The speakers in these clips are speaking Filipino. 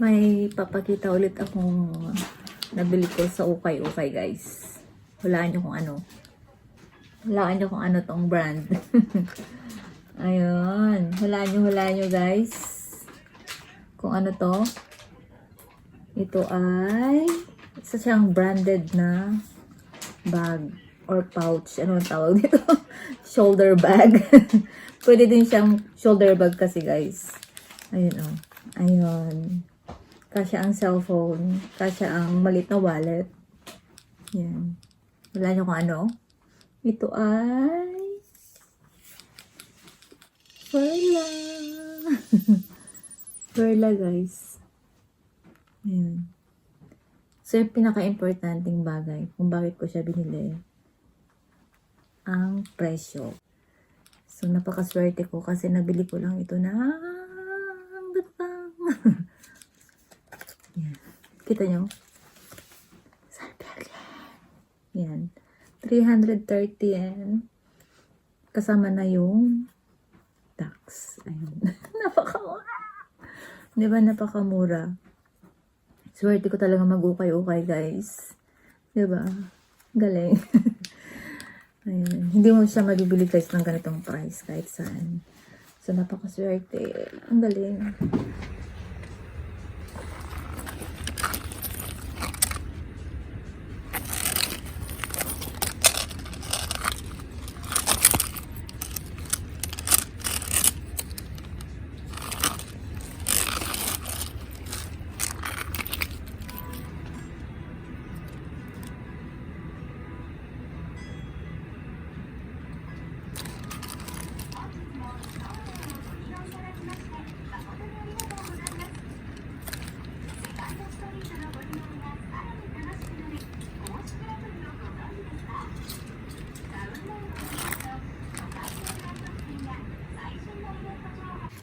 may papakita ulit akong nabili ko sa ukay-ukay guys. Hulaan nyo kung ano. Hulaan nyo kung ano tong brand. Ayun. Hulaan nyo, hulaan nyo guys. Kung ano to. Ito ay isa siyang branded na bag or pouch. Ano ang tawag dito? shoulder bag. Pwede din siyang shoulder bag kasi guys. Ayun oh. Ayun. Kasya ang cellphone. Kasya ang malit na wallet. Yan. Wala nyo kung ano. Ito ay... Perla. Perla guys. Ayan. So, yung pinaka-importanting bagay kung bakit ko siya binili ang presyo. So, napakaswerte ko kasi nabili ko lang ito na ang datang. Yan. Kita nyo? Yan. 330 and kasama na yung tax. Ayun. Napakamura. Di ba napakamura? Swerte ko talaga mag-ukay-ukay, guys. Di ba? Galing. Ayun. Hindi mo siya mabibili, guys, ng ganitong price kahit saan. So, napakaswerte. Ang galing.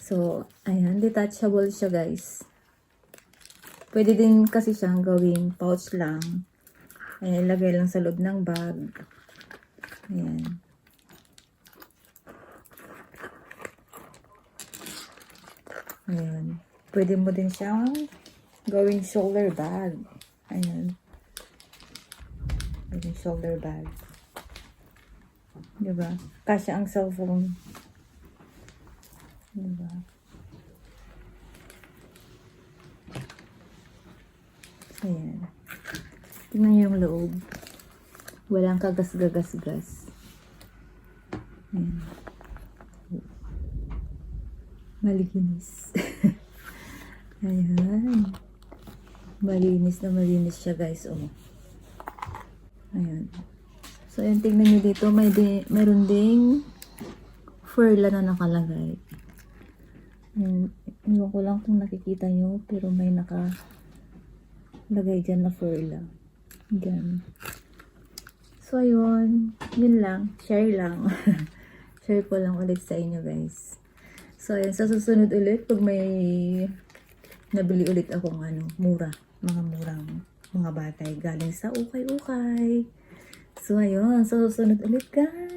So, ayan, detachable siya guys. Pwede din kasi siyang gawing pouch lang. Ayan, ilagay lang sa loob ng bag. Ayan. Ayan. Pwede mo din siyang gawing shoulder bag. Ayan. Gawing shoulder bag. Diba? Kasi ang cellphone. Diba? Ayan. Tingnan niyo yung loob. Walang kagas-gagas-gas. Ayan. Malinis. Ayan. Malinis na malinis siya guys. Oh. Ayan. So, ayan, tingnan nyo dito. May di, mayroon ding furla na nakalagay. Ayan. Iwan ko lang kung nakikita nyo. Pero may naka lagay dyan na furla. Yan. So, ayun. Yun lang. Share lang. Share ko lang ulit sa inyo, guys. So, ayun. Sa susunod ulit, pag may nabili ulit akong ano, mura. Mga murang mga bagay galing sa ukay-ukay. So, ayun. Sa susunod ulit, guys.